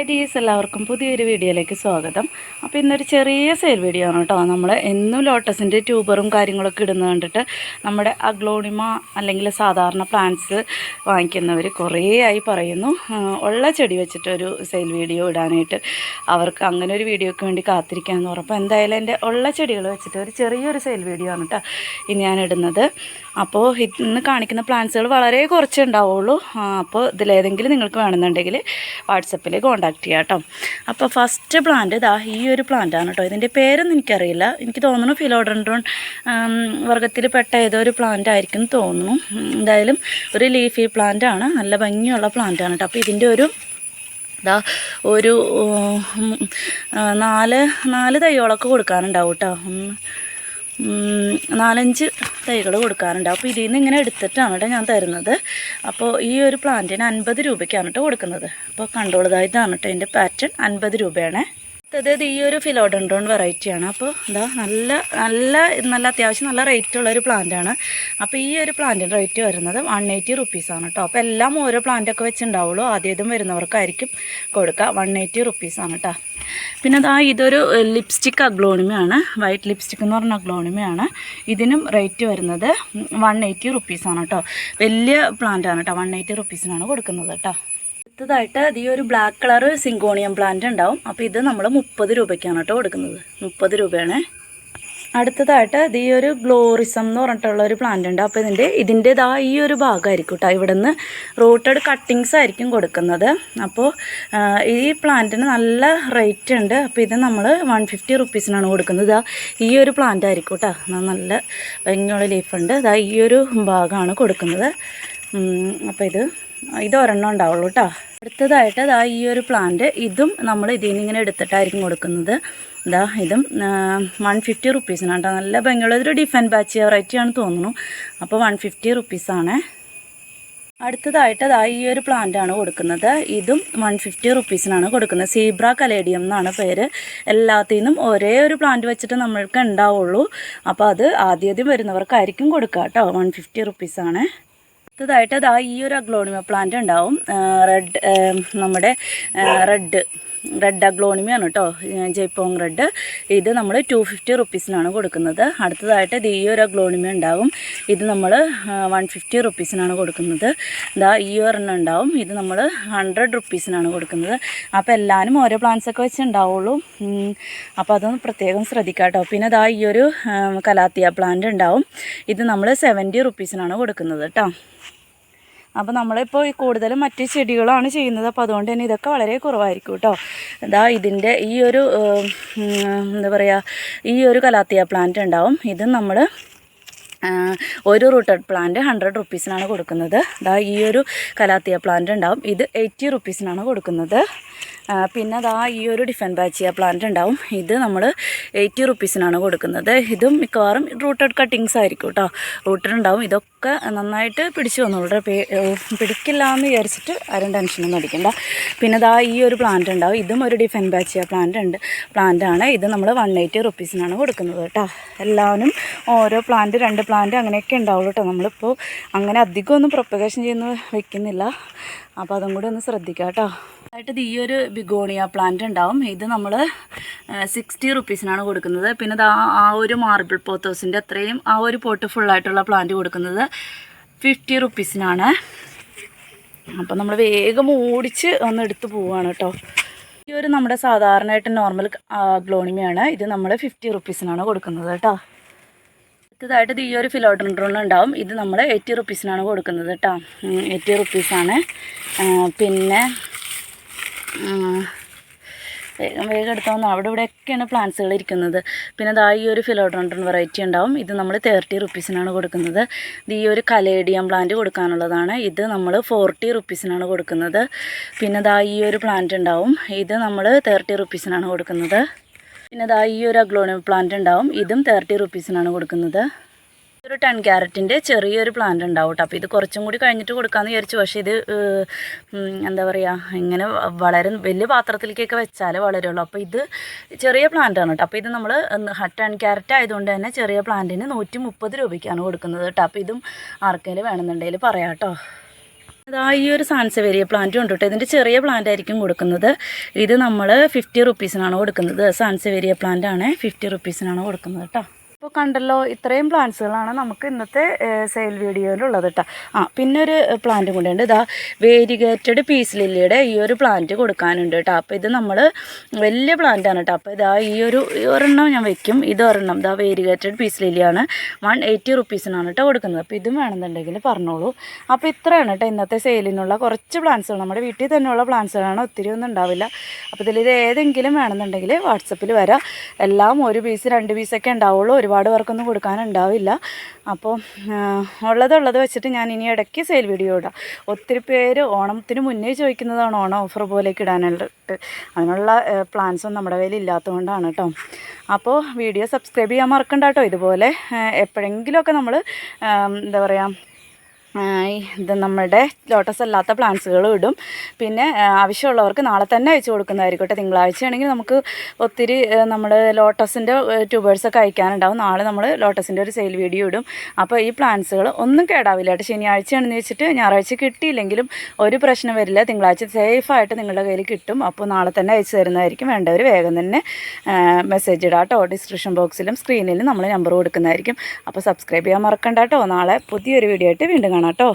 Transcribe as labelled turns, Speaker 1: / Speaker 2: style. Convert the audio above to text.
Speaker 1: Hi ഡീസ് എല്ലാവർക്കും പുതിയൊരു വീഡിയോയിലേക്ക് സ്വാഗതം. അപ്പോൾ ഇന്നൊരു ചെറിയ സെയിൽ വീഡിയോ ആണ് കേട്ടോ. നമ്മൾ എന്നും ലോട്ടസിന്റെ ട്യൂബറും കാര്യങ്ങളൊക്കെ ഇടുന്നത് കണ്ടിട്ട് നമ്മുടെ അഗ്ലോണിമ അല്ലെങ്കിൽ സാധാരണ പ്ലാന്റ്സ് വാങ്ങിക്കുന്നവർ കുറേ ആയി പറയുന്നു. ഉള്ള ചെടി വെച്ചിട്ടൊരു സെയിൽ വീഡിയോ ഇടാനായിട്ട് അവർക്ക് അങ്ങനെ ഒരു വീഡിയോയ്ക്ക് വേണ്ടി കാത്തിരിക്കാമെന്ന് പറഞ്ഞപ്പോൾ എന്തായാലും എന്റെ ഉള്ള ചെടികൾ വെച്ചിട്ട് ഒരു ചെറിയൊരു സെയിൽ വീഡിയോ ആണ് കേട്ടോ ഇനി ഞാൻ ഇടുന്നത്. അപ്പോൾ ഇന്ന് കാണിക്കുന്ന പ്ലാന്റ്സുകൾ വളരെ കുറച്ചേ ഉണ്ടാവുള്ളൂ. അപ്പോൾ ഇതിലേതെങ്കിലും നിങ്ങൾക്ക് വേണമെന്നുണ്ടെങ്കിൽ വാട്സപ്പിൽ കോൺടാക്ട് ചെയ്യാം കേട്ടോ അപ്പോൾ ഫസ്റ്റ് പ്ലാന്റ് ഇതാ ഈ ഒരു പ്ലാന്റ് ആണ് കേട്ടോ ഇതിന്റെ പേരൊന്നും എനിക്കറിയില്ല. എനിക്ക് തോന്നുന്നു ഫിലോഡൻഡ്രോൺ വർഗത്തിൽ പെട്ട ഏതോ ഒരു പ്ലാന്റ് ആയിരിക്കും തോന്നുന്നു. എന്തായാലും ഒരു ലീഫി പ്ലാന്റ് ആണ്. നല്ല ഭംഗിയുള്ള പ്ലാന്റ് ആണ് കേട്ടോ അപ്പോൾ ഇതിന്റെ ഒരു ഇതാ ഒരു നാല് നാല് തൈകളൊക്കെ കൊടുക്കാനുണ്ടാവും കേട്ടോ നാലഞ്ച് തൈകൾ കൊടുക്കാറുണ്ട്. അപ്പോൾ ഇതിൽ നിന്ന് ഇങ്ങനെ എടുത്തിട്ടാണ് കേട്ടോ ഞാൻ തരുന്നത്. അപ്പോൾ ഈ ഒരു പ്ലാന്റിന് അൻപത് രൂപയ്ക്കാണ് കേട്ടോ കൊടുക്കുന്നത്. അപ്പോൾ കണ്ടോളതായിട്ടാണ് കേട്ടോ ഇതിന്റെ പാറ്റേൺ അൻപത് രൂപയാണ്. അതായത് ഈ ഒരു ഫിലോഡൻഡ്രോൺ വെറൈറ്റിയാണ് അപ്പോൾ എന്താ നല്ല നല്ല നല്ല അത്യാവശ്യം നല്ല റേറ്റ് ഉള്ള ഒരു പ്ലാന്റ് ആണ്. അപ്പോൾ ഈ ഒരു പ്ലാന്റിന്റെ റേറ്റ് വരുന്നത് വൺ എയ്റ്റി റുപ്പീസാണ് കേട്ടോ അപ്പോൾ എല്ലാം ഓരോ പ്ലാന്റൊക്കെ വെച്ചുണ്ടാവുള്ളൂ. ആദ്യം വരുന്നവർക്കായിരിക്കും കൊടുക്കുക വൺ എയ്റ്റി റുപ്പീസാണ് കേട്ടോ പിന്നെ അതാ ഇതൊരു ലിപ്സ്റ്റിക് അഗ്ലോണിമയാണ് വൈറ്റ് ലിപ്സ്റ്റിക് എന്ന് പറഞ്ഞ അഗ്ലോണിമയാണ് ഇതിനും റേറ്റ് വരുന്നത് വൺ എയ്റ്റി റുപ്പീസാണ് കേട്ടോ വലിയ പ്ലാന്റ് ആണ് കേട്ടോ വൺ എയ്റ്റി റുപ്പീസിനാണ് കൊടുക്കുന്നത് കേട്ടോ അടുത്തതായിട്ട് ഈ ഒരു ബ്ലാക്ക് കളർ സിങ്കോണിയം പ്ലാന്റ് ഉണ്ടാവും. അപ്പോൾ ഇത് നമ്മൾ മുപ്പത് രൂപയ്ക്കാണ് കേട്ടോ കൊടുക്കുന്നത്. മുപ്പത് രൂപയാണ്. അടുത്തതായിട്ട് ഈ ഒരു ഗ്ലോറിസം എന്ന് പറഞ്ഞിട്ടുള്ള ഒരു പ്ലാന്റ് ഉണ്ട്. അപ്പോൾ ഇതിന്റെ ഇതിന്റെതാ ഈ ഒരു ഭാഗമായിരിക്കും കേട്ടോ ഇവിടെ നിന്ന് റൂട്ടഡ് കട്ടിങ്സ് ആയിരിക്കും കൊടുക്കുന്നത്. അപ്പോൾ ഈ പ്ലാന്റിന് നല്ല റേറ്റ് ഉണ്ട്. അപ്പോൾ ഇത് നമ്മൾ വൺ ഫിഫ്റ്റി റുപ്പീസിനാണ് കൊടുക്കുന്നത്. ഈ ഒരു പ്ലാന്റ് ആയിരിക്കും കേട്ടോ. നല്ല ഭംഗിയുള്ള ലീഫുണ്ട് ഇതാ ഈ ഒരു ഭാഗമാണ് കൊടുക്കുന്നത്. അപ്പോൾ ഇത് ഇത് ഒരെണ്ണം ഉണ്ടാവുള്ളൂ കേട്ടോ അടുത്തതായിട്ട് അതാ ഈ ഒരു പ്ലാന്റ് ഇതും നമ്മൾ ഇതിൽ നിന്ന് ഇങ്ങനെ എടുത്തിട്ടായിരിക്കും കൊടുക്കുന്നത്. ഇതാ ഇതും വൺ ഫിഫ്റ്റി റുപ്പീസിനാണ് കേട്ടോ നല്ല ഭംഗിയുള്ള ഡിഫൻ ബാച്ച് വെറൈറ്റി ആണ് തോന്നുന്നു. അപ്പോൾ വൺ ഫിഫ്റ്റി റുപ്പീസാണ് അടുത്തതായിട്ട് അതാ ഈ ഒരു പ്ലാന്റ് ആണ് കൊടുക്കുന്നത്. ഇതും വൺ ഫിഫ്റ്റി റുപ്പീസിനാണ് കൊടുക്കുന്നത്. സീബ്ര കലേഡിയം എന്നാണ് പേര്. എല്ലാത്തിൽ നിന്നും ഒരേ ഒരു പ്ലാന്റ് വെച്ചിട്ട് നമ്മൾക്ക് ഉണ്ടാവുള്ളൂ. അപ്പോൾ അത് ആദ്യം വരുന്നവർക്കായിരിക്കും കൊടുക്കുക കേട്ടോ വൺ ഫിഫ്റ്റി റുപ്പീസാണ് അടുത്തതായിട്ട് അതാ ഈ ഒരു അഗ്ലോണിമ പ്ലാന്റ് ഉണ്ടാവും. റെഡ് നമ്മുടെ റെഡ് റെഡ് അഗ്ലോണിമയാണ് കേട്ടോ ജയ്പോങ് റെഡ് ഇത് നമ്മൾ ടു ഫിഫ്റ്റി റുപ്പീസിനാണ് കൊടുക്കുന്നത്. അടുത്തതായിട്ട് ഇത് ഈ ഒരു അഗ്ലോണിമ ഉണ്ടാവും. ഇത് നമ്മൾ വൺ ഫിഫ്റ്റി റുപ്പീസിനാണ് കൊടുക്കുന്നത്. ഇതാ ഈ ഒരെണ്ണം ഉണ്ടാവും. ഇത് നമ്മൾ ഹൺഡ്രഡ് റുപ്പീസിനാണ് കൊടുക്കുന്നത്. അപ്പോൾ എല്ലാവരും ഓരോ പ്ലാന്റ്സ് ഒക്കെ വെച്ച് ഉണ്ടാവുള്ളൂ അപ്പോൾ അതൊന്ന് പ്രത്യേകം ശ്രദ്ധിക്കുക കേട്ടോ പിന്നെ ഇതാ ഈ ഒരു കലാത്തിയ പ്ലാന്റ് ഉണ്ടാവും. ഇത് നമ്മൾ സെവന്റി റുപ്പീസിനാണ് കൊടുക്കുന്നത് കേട്ടോ അപ്പോൾ നമ്മളിപ്പോൾ ഈ കൂടുതലും മറ്റ് ചെടികളാണ് ചെയ്യുന്നത്. അപ്പോൾ അതുകൊണ്ട് തന്നെ ഇതൊക്കെ വളരെ കുറവായിരിക്കും കേട്ടോ എന്താ ഇതിന്റെ ഈ ഒരു എന്താ പറയുക ഈ ഒരു കലാത്തിയ പ്ലാന്റ് ഉണ്ടാവും. ഇത് നമ്മൾ ഒരു റൂട്ടഡ് പ്ലാന്റ് ഹൺഡ്രഡ് റുപ്പീസിനാണ് കൊടുക്കുന്നത്. അതാ ഈ ഒരു കലാത്തിയ പ്ലാന്റ് ഉണ്ടാവും. ഇത് എയ്റ്റി റുപ്പീസിനാണ് കൊടുക്കുന്നത്. പിന്നെ അതാ ഈ ഒരു ഡിഫൻ ബാച്ചിയ പ്ലാന്റ് ഉണ്ടാവും. ഇത് നമ്മൾ എയ്റ്റി റുപ്പീസിനാണ് കൊടുക്കുന്നത്. ഇതും മിക്കവാറും റൂട്ടഡ് കട്ടിങ്സ് ആയിരിക്കും കേട്ടോ റൂട്ടഡ് ഉണ്ടാവും. ഇതൊക്കെ നന്നായിട്ട് പിടിച്ചു ഏഹ് പിടിക്കില്ല എന്ന് വിചാരിച്ചിട്ട് ആരും ടെൻഷനൊന്നും അടിക്കണ്ട. പിന്നെ ദാ ഈ ഒരു പ്ലാന്റ് ഉണ്ടാവും. ഇതും ഒരു ഡിഫൻ ബാച്ചിയ പ്ലാന്റ് ഉണ്ട്. പ്ലാന്റ് ആണ്. ഇത് നമ്മൾ വൺ എയ്റ്റി റുപ്പീസിനാണ് കൊടുക്കുന്നത് കേട്ടോ എല്ലാവരും ഓരോ പ്ലാന്റ് രണ്ട് പ്ലാന്റ് അങ്ങനെയൊക്കെ ഉണ്ടാവുള്ളൂ കേട്ടോ നമ്മളിപ്പോൾ അങ്ങനെ അധികം ഒന്നും പ്രൊപ്പഗേഷൻ ചെയ്യുന്ന വെക്കുന്നില്ല. അപ്പോൾ അതും കൂടി ഒന്ന് ശ്രദ്ധിക്കാം കേട്ടോ ആയിട്ട് ഈ ഒരു ബിഗോണിയ പ്ലാന്റ് ഉണ്ടാവും. ഇത് നമ്മൾ സിക്സ്റ്റി റുപ്പീസിനാണ് കൊടുക്കുന്നത്. പിന്നെ ആ ആ ഒരു മാർബിൾ പോത്തോസിന്റെ അത്രയും ആ ഒരു പോട്ട് ഫുള്ളായിട്ടുള്ള പ്ലാന്റ് കൊടുക്കുന്നത് ഫിഫ്റ്റി റുപ്പീസിനാണ് അപ്പം നമ്മൾ വേഗം ഓടിച്ച് ഒന്ന് എടുത്ത് പോവുകയാണ് കേട്ടോ ഈ ഒരു നമ്മുടെ സാധാരണയായിട്ട് നോർമൽ ഗ്ലോണിമയാണ് ഇത് നമ്മൾ ഫിഫ്റ്റി റുപ്പീസിനാണ് കൊടുക്കുന്നത് കേട്ടോ അടുത്തതായിട്ട് ഈ ഒരു ഫിലോഡ്രൺ ഉണ്ടാവും. ഇത് നമ്മൾ എയ്റ്റി റുപ്പീസിനാണ് കൊടുക്കുന്നത് കേട്ടോ എയ്റ്റി റുപ്പീസാണ് പിന്നെ വേഗം വേഗം എടുത്തോന്നു അവിടെ ഇവിടെയൊക്കെയാണ് പ്ലാന്റ്സുകൾ ഇരിക്കുന്നത്. പിന്നെ ദാ ഈ ഒരു ഫിലോഡ്രോണ്ടൺ വെറൈറ്റി ഉണ്ടാവും. ഇത് നമ്മൾ തേർട്ടി റുപ്പീസിനാണ് കൊടുക്കുന്നത്. ഇത് ഈ ഒരു കലേഡിയം പ്ലാന്റ് കൊടുക്കാനുള്ളതാണ്. ഇത് നമ്മൾ ഫോർട്ടി റുപ്പീസിനാണ് കൊടുക്കുന്നത്. പിന്നെ ദാ ഈ ഒരു പ്ലാന്റ് ഉണ്ടാവും. ഇത് നമ്മൾ തേർട്ടി റുപ്പീസിനാണ് കൊടുക്കുന്നത്. പിന്നെ ദാ ഈ ഒരു അഗ്ലോണിയം പ്ലാന്റ് ഉണ്ടാവും. ഇതും തേർട്ടി റുപ്പീസിനാണ് കൊടുക്കുന്നത്. ഒരു ടെൻ ക്യാരറ്റിന്റെ ചെറിയൊരു പ്ലാന്റ് ഉണ്ടാവും കേട്ടോ അപ്പോൾ ഇത് കുറച്ചും കൂടി കഴിഞ്ഞിട്ട് കൊടുക്കാമെന്ന് വിചാരിച്ചു. പക്ഷേ ഇത് എന്താ പറയുക ഇങ്ങനെ വളരെ വലിയ പാത്രത്തിലേക്കൊക്കെ വെച്ചാൽ വളരുള്ളൂ. അപ്പോൾ ഇത് ചെറിയ പ്ലാന്റ് ആണ് കേട്ടോ അപ്പോൾ ഇത് നമ്മൾ ടെൻ ക്യാരറ്റ് ആയതുകൊണ്ട് തന്നെ ചെറിയ പ്ലാന്റിന് നൂറ്റി മുപ്പത് രൂപയ്ക്കാണ് കൊടുക്കുന്നത് കേട്ടോ അപ്പോൾ ഇതും ആർക്കെങ്കിലും വേണമെന്നുണ്ടെങ്കിൽ പറയാം കേട്ടോ അതാ ഈ ഒരു സാൻസവേരിയ പ്ലാന്റും ഉണ്ട് കേട്ടോ ഇതിന്റെ ചെറിയ പ്ലാന്റ് ആയിരിക്കും കൊടുക്കുന്നത്. ഇത് നമ്മൾ ഫിഫ്റ്റി റുപ്പീസിനാണ് കൊടുക്കുന്നത്. സാൻസവേരിയ പ്ലാന്റ് ആണ് ഫിഫ്റ്റി റുപ്പീസിനാണ് കൊടുക്കുന്നത് കേട്ടോ ഇപ്പോൾ കണ്ടല്ലോ ഇത്രയും പ്ലാന്റ്സുകളാണ് നമുക്ക് ഇന്നത്തെ സെയിൽ വീഡിയോയിലുള്ളത് കേട്ടോ ആ പിന്നെ ഒരു പ്ലാന്റ് കൂടെ ഉണ്ട് ഇതാ വേരിഗേറ്റഡ് പീസ് ലില്ലിയുടെ ഈ ഒരു പ്ലാന്റ് കൊടുക്കാനുണ്ട് കേട്ടോ അപ്പോൾ ഇത് നമ്മൾ വലിയ പ്ലാന്റാണ് കേട്ടോ അപ്പോൾ ഇതാ ഈ ഒരു ഒരെണ്ണം ഞാൻ വെക്കും. ഇത് ഒരെണ്ണം. ഇതാ വേരിഗേറ്റഡ് പീസ് ലില്ലിയാണ് വൺ എയ്റ്റി റുപ്പീസിനാണ് കേട്ടോ കൊടുക്കുന്നത്. അപ്പോൾ ഇതും വേണമെന്നുണ്ടെങ്കിൽ പറഞ്ഞോളൂ. അപ്പോൾ ഇത്രയാണ് കേട്ടോ ഇന്നത്തെ സെയിലിനുള്ള കുറച്ച് പ്ലാന്റ്സുകൾ നമ്മുടെ വീട്ടിൽ തന്നെയുള്ള പ്ലാന്റ്സുകളാണ് ഒത്തിരി ഒന്നും ഉണ്ടാവില്ല. അപ്പോൾ ഇതിൽ ഇത് ഏതെങ്കിലും വേണമെന്നുണ്ടെങ്കിൽ വാട്സപ്പിൽ വരാം. എല്ലാം ഒരു പീസ് രണ്ട് പീസൊക്കെ ഉണ്ടാവുള്ളൂ. ഒരുപാട് പേർക്കൊന്നും കൊടുക്കാനുണ്ടാവില്ല. അപ്പോൾ ഉള്ളത് ഉള്ളത് വെച്ചിട്ട് ഞാൻ ഇനി ഇടയ്ക്ക് സെയിൽ വീഡിയോ ഇടാം. ഒത്തിരി പേര് ഓണത്തിന് മുന്നേ ചോദിക്കുന്നതാണ് ഓണം ഓഫർ പോലേക്ക് ഇടാനായിട്ട് അതിനുള്ള പ്ലാൻസും നമ്മുടെ കയ്യിൽ ഇല്ലാത്തതുകൊണ്ടാണ് കേട്ടോ. അപ്പോൾ വീഡിയോ സബ്സ്ക്രൈബ് ചെയ്യാൻ മറക്കണ്ട കേട്ടോ. ഇതുപോലെ എപ്പോഴെങ്കിലുമൊക്കെ നമ്മൾ എന്താ പറയുക ഇത് നമ്മുടെ ലോട്ടസ് അല്ലാത്ത പ്ലാന്റ്സുകളും ഇടും. പിന്നെ ആവശ്യമുള്ളവർക്ക് നാളെ തന്നെ അയച്ചു കൊടുക്കുന്നതായിരിക്കട്ടെ. തിങ്കളാഴ്ചയാണെങ്കിൽ നമുക്ക് ഒത്തിരി നമ്മൾ ലോട്ടസിന്റെ ട്യൂബേഴ്സൊക്കെ അയക്കാനുണ്ടാവും. നാളെ നമ്മൾ ലോട്ടസിന്റെ ഒരു സെയിൽ വീഡിയോ ഇടും. അപ്പോൾ ഈ പ്ലാന്റ്സുകൾ ഒന്നും കേടാവില്ല കേട്ടോ. ശനിയാഴ്ചയാണെന്ന് വെച്ചിട്ട് ഞായറാഴ്ച കിട്ടിയില്ലെങ്കിലും ഒരു പ്രശ്നം വരില്ല. തിങ്കളാഴ്ച സേഫായിട്ട് നിങ്ങളുടെ കയ്യിൽ കിട്ടും. അപ്പോൾ നാളെ തന്നെ അയച്ചു തരുന്നതായിരിക്കും. വേണ്ടവർ വേഗം തന്നെ മെസ്സേജ് ഇടാം കേട്ടോ. ഡിസ്ക്രിപ്ഷൻ ബോക്സിലും സ്ക്രീനിലും നമ്മൾ നമ്പർ കൊടുക്കുന്നതായിരിക്കും. അപ്പോൾ സബ്സ്ക്രൈബ് ചെയ്യാൻ മറക്കണ്ട കേട്ടോ. നാളെ പുതിയൊരു വീഡിയോ ആയിട്ട് വീണ്ടും കാണാം കേട്ടോ